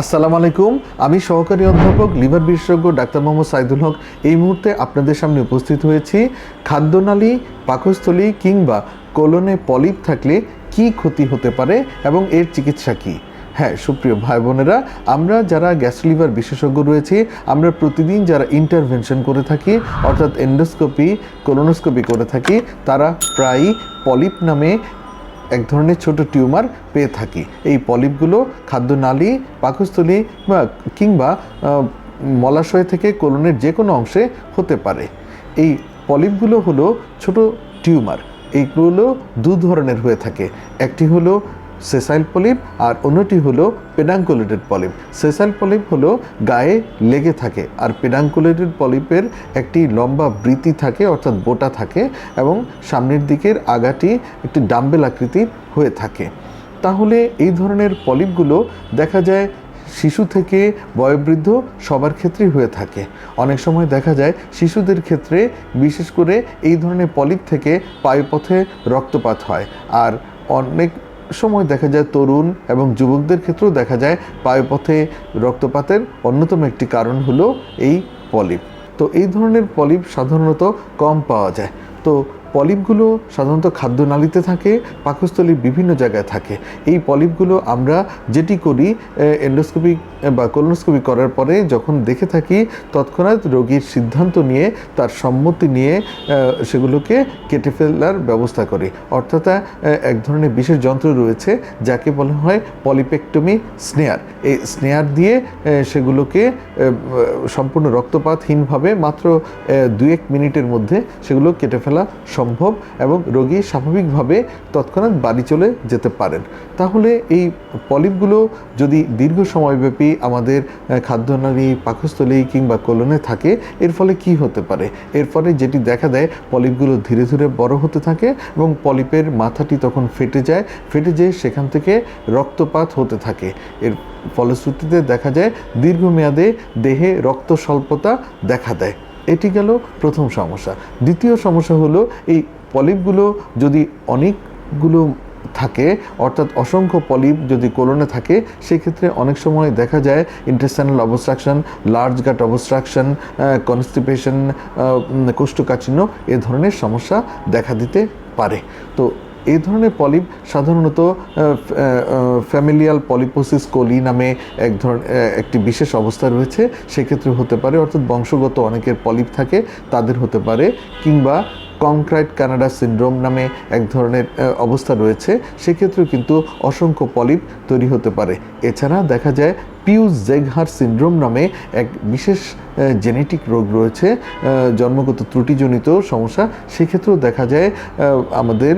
আসসালামু আলাইকুম। আমি সহকারী অধ্যাপক, লিভার বিশেষজ্ঞ ডাক্তার মোহাম্মদ সাইদুল হক। এই মুহূর্তে আপনাদের সামনে উপস্থিত হয়েছি। খাদ্যনালী পাকস্থলী কিংবা কোলনে পলিপ থাকলে কি ক্ষতি হতে পারে এবং এর চিকিৎসা কী? হ্যাঁ সুপ্রিয় ভাই বোনেরা, আমরা যারা গ্যাস লিভার বিশেষজ্ঞ রয়েছি, আমরা প্রতিদিন যারা ইন্টারভেনশন করে থাকি, অর্থাৎ এন্ডোস্কোপি, কোলোনোস্কোপি করে থাকি, তারা প্রায়ই পলিপ নামে এক ধরনের ছোট টিউমার পেয়ে থাকি। এই পলিপগুলো খাদ্যনালী, পাকস্থলী বা কিংবা মলাশয় থেকে কোলনের যে কোনো অংশে হতে পারে। এই পলিপগুলো হলো ছোট টিউমার। এইগুলো দু ধরনের হয়ে থাকে। একটি হলো সেসাইল পলিপ আর অন্যটি হলো পেডাঙ্কুলেটেড পলিপ। সেসাইল পলিপ হলো গায়ে লেগে থাকে আর পেডাঙ্কুলেটেড পলিপের একটি লম্বা বৃতি থাকে, অর্থাৎ বোটা থাকে এবং সামনের দিকের আগাটি একটি ডাম্বেল আকৃতির হয়ে থাকে। তাহলে এই ধরনের পলিপগুলো দেখা যায় শিশু থেকে বয়োবৃদ্ধ সবার ক্ষেত্রেই হয়ে থাকে। অনেক সময় দেখা যায় শিশুদের ক্ষেত্রে বিশেষ করে এই ধরনের পলিপ থেকে পায়ুপথে রক্তপাত হয় আর অনেক সময় দেখা যায় তরুণ এবং যুবকদের ক্ষেত্রেও দেখা যায় পায়ুপথে রক্তপাতের অন্যতম একটি কারণ হলো এই পলিপ। তো এই ধরনের পলিপ সাধারণত কম পাওয়া যায়। তো পলিপগুলো সাধারণত খাদ্যনালীতে থাকে, পাকস্থলীর বিভিন্ন জায়গায় থাকে। এই পলিপগুলো আমরা যেটি করি এন্ডোস্কোপি বা কোলোনোস্কোপি করার পরে যখন দেখে থাকি, তৎক্ষণাৎ রোগীর সিদ্ধান্ত নিয়ে, তার সম্মতি নিয়ে সেগুলোকে কেটে ফেলার ব্যবস্থা করি। অর্থাৎ এক ধরনের বিশেষ যন্ত্র রয়েছে, যাকে বলা হয় পলিপেক্টমি স্নেয়ার। এই স্নেয়ার দিয়ে সেগুলোকে সম্পূর্ণ রক্তপাতহীনভাবে মাত্র দু এক মিনিটের মধ্যে সেগুলো কেটে ফেলা সম্ভব। এবং রোগী স্বাভাবিকভাবে তৎক্ষণাৎ বাড়ি চলে যেতে পারেন। তাহলে এই পলিপগুলো যদি দীর্ঘ সময়ব্যাপী আমাদের খাদ্যনালী পাকস্থলী কিংবা কোলনে থাকে, এর ফলে কি হতে পারে? এর ফলে যেটি দেখা দেয়, পলিপগুলো ধীরে ধীরে বড় হতে থাকে এবং পলিপের মাথাটি তখন ফেটে যায়, ফেটে যেয়ে সেখান থেকে রক্তপাত হতে থাকে। এর ফলশ্রুতিতে দেখা যায়, দীর্ঘমেয়াদে দেহে রক্ত স্বল্পতা দেখা দেয়। এটি গেল প্রথম সমস্যা। দ্বিতীয় সমস্যা হলো এই পলিপগুলো যদি অনেকগুলো থাকে, অর্থাৎ অসংখ্য পলিপ যদি কোলনে থাকে, সেক্ষেত্রে অনেক সময় দেখা যায় intestinal obstruction large gut obstruction constipation কোষ্ঠকাঠিন্য এ ধরনের সমস্যা দেখা দিতে পারে। তো এই ধরনের পলিপ সাধারণত ফ্যামিলিয়াল পলিপোসিস কোলি নামে এক ধরনের একটি বিশেষ অবস্থা রয়েছে। সেক্ষেত্রে হতে পারে, অর্থাৎ বংশগত অনেকের পলিপ থাকে, তাদের হতে পারে, কিংবা কংক্রাইট কানাডা সিন্ড্রোম নামে এক ধরনের অবস্থা রয়েছে। সেক্ষেত্রেও কিন্তু অসংখ্য পলিপ তৈরি হতে পারে। এছাড়া দেখা যায় পিউস জেগহার সিনড্রোম নামে এক বিশেষ জেনেটিক রোগ রয়েছে। জন্মগত ত্রুটিজনিত সমস্যা। সেক্ষেত্রেও দেখা যায় আমাদের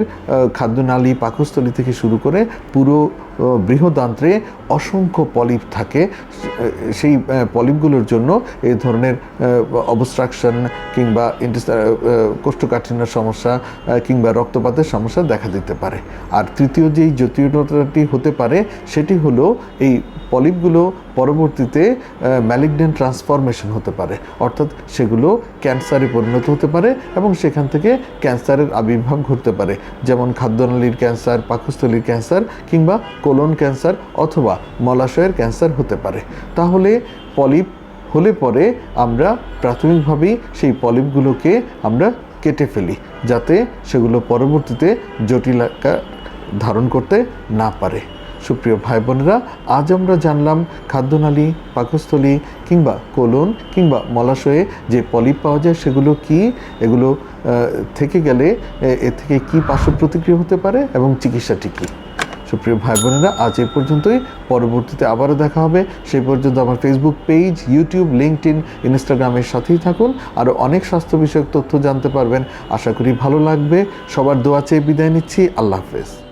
খাদ্যনালী পাকস্থলী থেকে শুরু করে পুরো বৃহদান্ত্রে অসংখ্য পলিপ থাকে। সেই পলিপগুলোর জন্য এই ধরনের অবস্ট্রাকশন কিংবা কোষ্ঠকাঠিন্যের সমস্যা কিংবা রক্তপাতের সমস্যা দেখা দিতে পারে। আর তৃতীয় যেই জটিলতাটি হতে পারে, সেটি হলো এই পলিপগুলো পরবর্তীতে ম্যালিগনেন্ট ট্রান্সফরমেশন হতে পারে। অর্থাৎ সেগুলো ক্যান্সারে পরিণত হতে পারে এবং সেখান থেকে ক্যান্সারের আবির্ভাব ঘটতে পারে। যেমন খাদ্যনালীর ক্যান্সার, পাকস্থলীর ক্যান্সার কিংবা কোলন ক্যান্সার অথবা মলাশয়ের ক্যান্সার হতে পারে। তাহলে পলিপ হলে পরে আমরা প্রাথমিকভাবেই সেই পলিপগুলোকে আমরা কেটে ফেলি, যাতে সেগুলো পরবর্তীতে জটিল আকার ধারণ করতে না পারে। সুপ্রিয় ভাই বোনেরা আজ আমরা জানলাম খাদ্যনালী, পাকস্থলী কিংবা কোলন কিংবা মলাশয়ে যে পলিপ পাওয়া যায় সেগুলো কি, এগুলো থেকে গেলে, এ- থেকে কি পার্শ্ব প্রতিক্রিয়া হতে পারে এবং চিকিৎসাটি কী? সুপ্রিয় ভাই বোনেরা আজ এ পর্যন্তই। পরবর্তীতে আবারও দেখা হবে। সেই পর্যন্ত আমার Facebook page YouTube LinkedIn ইনস্টাগ্রামের সাথেই থাকুন। আরও অনেক স্বাস্থ্য বিষয়ক তথ্য জানতে পারবেন। আশা করি ভালো লাগবে। সবার দোয়া চেয়ে বিদায় নিচ্ছি। আল্লাহ হাফেজ।